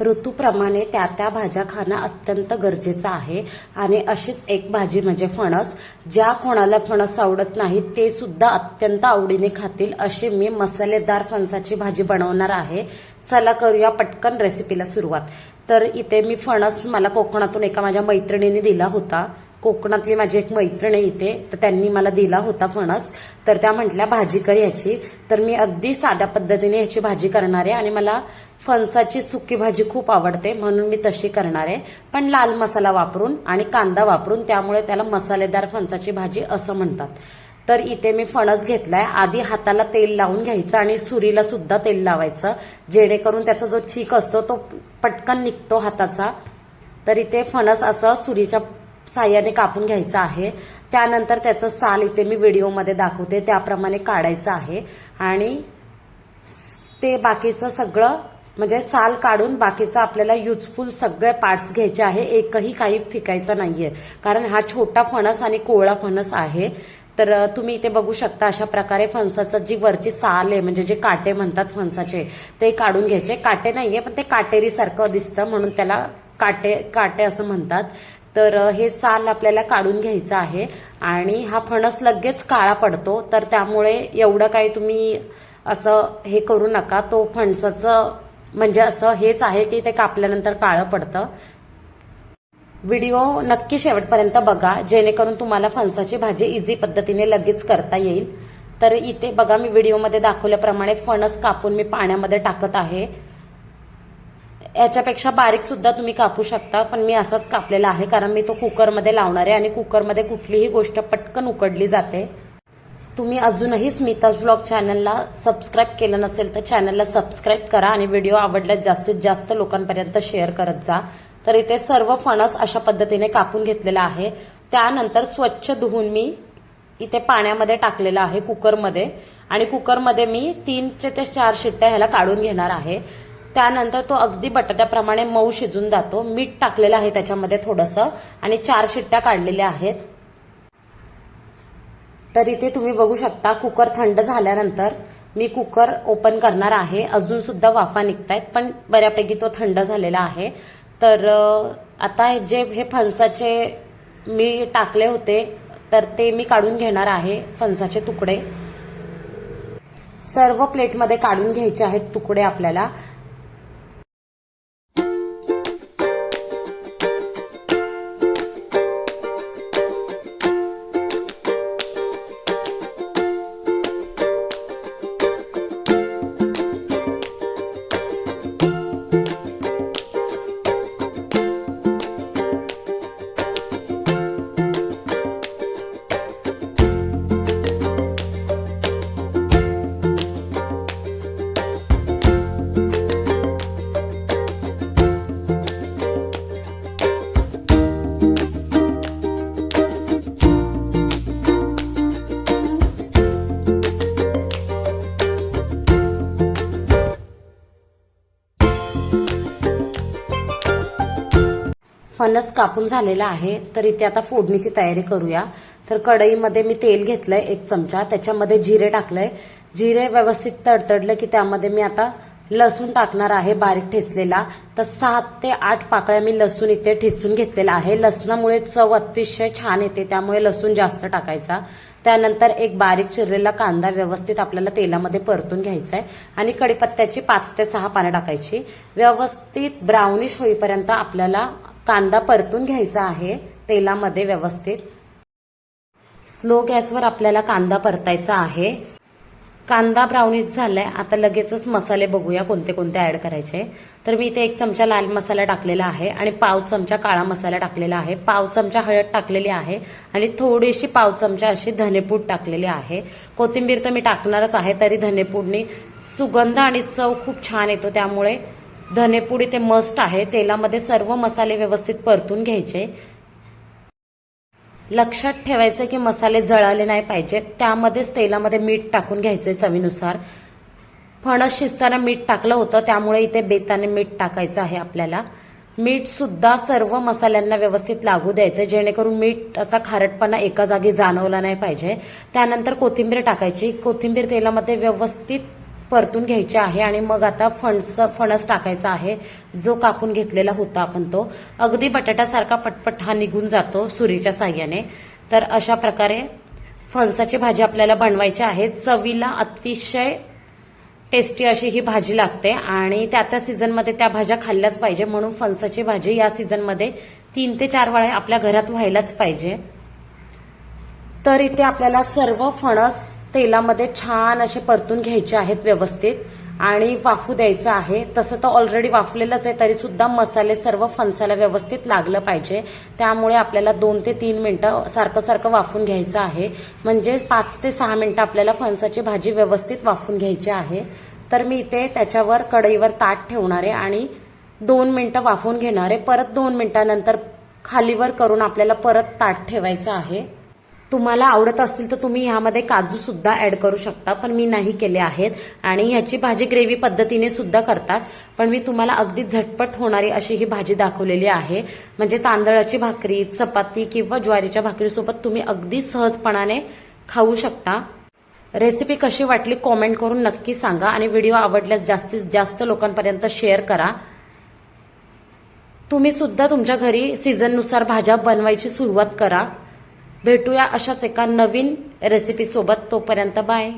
ऋतूप्रमाणे त्या त्या भाज्या खाणं अत्यंत गरजेचं आहे. आणि अशीच एक भाजी म्हणजे फणस ज्या कोणाला फणस आवडत नाही ते सुद्धा अत्यंत आवडीने खातील अशी मी मसालेदार फणसाची भाजी बनवणार आहे. चला करूया पटकन रेसिपीला सुरुवात. तर इथे मी फणस मला कोकणातून एका माझ्या मैत्रिणीने दिला होता. कोकणातली माझी एक मैत्रीण आहे इथे तर त्यांनी मला दिला होता फणस. तर त्या म्हटल्या भाजी कर याची. तर मी अगदी साध्या पद्धतीने याची भाजी करणार आहे आणि मला फणसाची सुकी भाजी खूप आवडते म्हणून मी तशी करणार आहे. पण लाल मसाला वापरून आणि कांदा वापरून त्यामुळे त्याला मसालेदार फणसाची भाजी असं म्हणतात. तर इथे मी फणस घेतलाय. आधी हाताला तेल लावून घ्यायचं आणि सुरीला सुद्धा तेल लावायचं जेणेकरून त्याचा जो चीक असतो तो पटकन निघतो हाताचा. तर इथे फणस असं सुरीच्या साह्याने कापून घ्यायचं आहे. त्यानंतर त्याचं साल इथे मी व्हिडिओमध्ये दाखवते. त्याप्रमाणे काढायचं आहे. आणि ते बाकीचं सगळं म्हणजे साल काढून बाकीचं आपल्याला युजफुल सगळे पार्ट्स घ्यायचे आहे. एकही काही फिकायचं नाहीये. कारण हा छोटा फणस आणि कोवळा फणस आहे. तर तुम्ही इथे बघू शकता अशा प्रकारे फणसाचं जी वरची साल आहे म्हणजे जे काटे म्हणतात फणसाचे ते काढून घ्यायचे. काटे नाहीये पण ते काटेरी सारखं दिसतं म्हणून त्याला काटे काटे असं म्हणतात. तर हे साल आपल्याला काढून घ्यायचं आहे. आणि हा फणस लगेच काळा पडतो. तर त्यामुळे एवढं काही तुम्ही असं हे करू नका. तो फणसाचं म्हणजे असं हेच आहे की ते कापल्यानंतर काळं पडतं. व्हिडिओ नक्की शेवटपर्यंत बघा जेणेकरून तुम्हाला फणसाची भाजी इझी पद्धतीने लगेच करता येईल. तर इथे बघा मी व्हिडिओमध्ये दाखवल्याप्रमाणे फणस कापून मी पाण्यामध्ये टाकत आहे. याच्यापेक्षा बारीक सुद्धा तुम्ही कापू शकता पण मी असाच कापलेला आहे कारण मी तो कुकरमध्ये लावणार आहे आणि कुकरमध्ये कुठलीही गोष्ट पटकन उकडली जाते. तुम्ही अजूनही स्मिताज ब्लॉग चॅनलला सबस्क्राईब केलं नसेल तर चॅनलला सबस्क्राईब करा आणि व्हिडिओ आवडल्यास जास्तीत जास्त लोकांपर्यंत शेअर करत जा. तर इथे सर्व फणस अशा पद्धतीने कापून घेतलेला आहे. त्यानंतर स्वच्छ धुवून मी इथे पाण्यामध्ये टाकलेलं आहे कुकरमध्ये. आणि कुकरमध्ये मी तीनचे ते चार शिट्ट्या ह्याला काढून घेणार आहे. त्यानंतर तो अगदी बटाट्याप्रमाणे मऊ शिजून जातो. मीठ टाकलेलं आहे त्याच्यामध्ये थोडंसं आणि चार शिट्ट्या काढलेल्या आहेत. तर इथे तुम्ही बघू शकता कुकर थंड झाल्यानंतर मी कुकर ओपन करणार आहे. अजून सुद्धा वाफा निघतायत पण बऱ्यापैकी तो थंड झालेला आहे. तर आता जे हे फणसाचे मी टाकले होते तर ते मी काढून घेणार आहे फणसाचे तुकडे. सर्व प्लेटमध्ये काढून घ्यायचे आहेत तुकडे आपल्याला. फणस कापून झालेला आहे तर इथे आता फोडणीची तयारी करूया. तर कढईमध्ये मी तेल घेतलंय एक चमचा त्याच्यामध्ये जिरे टाकलंय. जिरे व्यवस्थित तडतडले की त्यामध्ये मी आता लसूण टाकणार आहे बारीक ठेचलेला. तर सात ते आठ पाकळ्या मी लसूण इथे ठेचून घेतलेला आहे. लसणामुळे चव अतिशय छान येते त्यामुळे लसूण जास्त टाकायचा. त्यानंतर एक बारीक चिरलेला कांदा व्यवस्थित आपल्याला तेलामध्ये परतून घ्यायचा आहे आणि कडीपत्त्याची पाच ते सहा पानं टाकायची. व्यवस्थित ब्राउनिश होईपर्यंत आपल्याला कांदा परतून घ्यायचा आहे तेलामध्ये व्यवस्थित. स्लो गॅसवर आपल्याला कांदा परतायचा आहे. कांदा ब्राउनीज झालाय आता लगेचच मसाले बघूया कोणते कोणते ऍड करायचे. तर मी इथे एक चमचा लाल मसाला टाकलेला आहे आणि पाव चमचा काळा मसाला टाकलेला आहे. पाव चमचा हळद टाकलेली आहे आणि थोडीशी पाव चमचा अशी धनेपूड टाकलेली आहे. कोथिंबीर तर मी टाकणारच आहे तरी धनेपूडनी सुगंध आणि चव खूप छान येतो त्यामुळे धनेपूड इथे मस्ट आहे. तेलामध्ये सर्व मसाले व्यवस्थित परतून घ्यायचे. लक्षात ठेवायचं की मसाले जळाले नाही पाहिजेत त्यामध्येच तेलामध्ये मीठ टाकून घ्यायचे चवीनुसार. फणस शिजताना मीठ टाकलं होतं त्यामुळे इथे बेताने मीठ टाकायचं आहे आपल्याला. मीठ सुद्धा सर्व मसाल्यांना व्यवस्थित लागू द्यायचं जेणेकरून मीठाचा खारटपणा एका जागी जाणवला नाही पाहिजे. त्यानंतर कोथिंबीर टाकायची. कोथिंबीर तेलामध्ये व्यवस्थित परतून घ्यायची आहे आणि मग आता फणस फणस टाकायचा आहे. जो कापून घेतलेला होता आपण तो. अगदी बटाट्यासारखा पटपट हा निघून जातो सुरीच्या साह्याने. तर अशा प्रकारे फणसाची भाजी आपल्याला बनवायची आहे. चवीला अतिशय टेस्टी अशी ही भाजी लागते आणि त्या त्या सीझनमध्ये त्या भाज्या खाल्ल्याच पाहिजे. म्हणून फणसाची भाजी या सीझनमध्ये तीन ते चार वेळा आपल्या घरात व्हायलाच पाहिजे. तर इथे आपल्याला सर्व फणस तेलामध्ये छान असे परतून घ्यायचे आहेत व्यवस्थित. आणि वाफू द्यायचं आहे. तसं तर ऑलरेडी वाफलेलंच आहे तरी सुद्धा मसाले सर्व फणसाला व्यवस्थित लागलं पाहिजे. त्यामुळे आपल्याला दोन ते तीन मिनटं सारखं सारखं वाफून घ्यायचं आहे. म्हणजे पाच ते सहा मिनटं आपल्याला फणसाची भाजी व्यवस्थित वाफून घ्यायची आहे. तर मी इथे त्याच्यावर कढईवर ताट ठेवणार आहे आणि दोन मिनटं वाफून घेणार आहे. परत दोन मिनिटानंतर खालीवर करून आपल्याला परत ताट ठेवायचं आहे. तुम्हाला आवडत असतील तर तुम्ही ह्यामध्ये काजू सुद्धा ऍड करू शकता पण मी नाही केले आहेत. आणि ह्याची भाजी ग्रेव्ही पद्धतीने सुद्धा करतात. पण मी तुम्हाला अगदी झटपट होणारी अशी ही भाजी दाखवलेली आहे. म्हणजे तांदळाची भाकरी चपाती किंवा ज्वारीच्या भाकरीसोबत तुम्ही अगदी सहजपणाने खाऊ शकता. रेसिपी कशी वाटली कॉमेंट करून नक्की सांगा आणि व्हिडिओ आवडल्यास जास्तीत जास्त लोकांपर्यंत शेअर करा. तुम्ही सुद्धा तुमच्या घरी सीझननुसार भाज्या बनवायची सुरुवात करा. भेटूया अशाच एका नवीन रेसिपी सोबत तोपर्यंत बाय.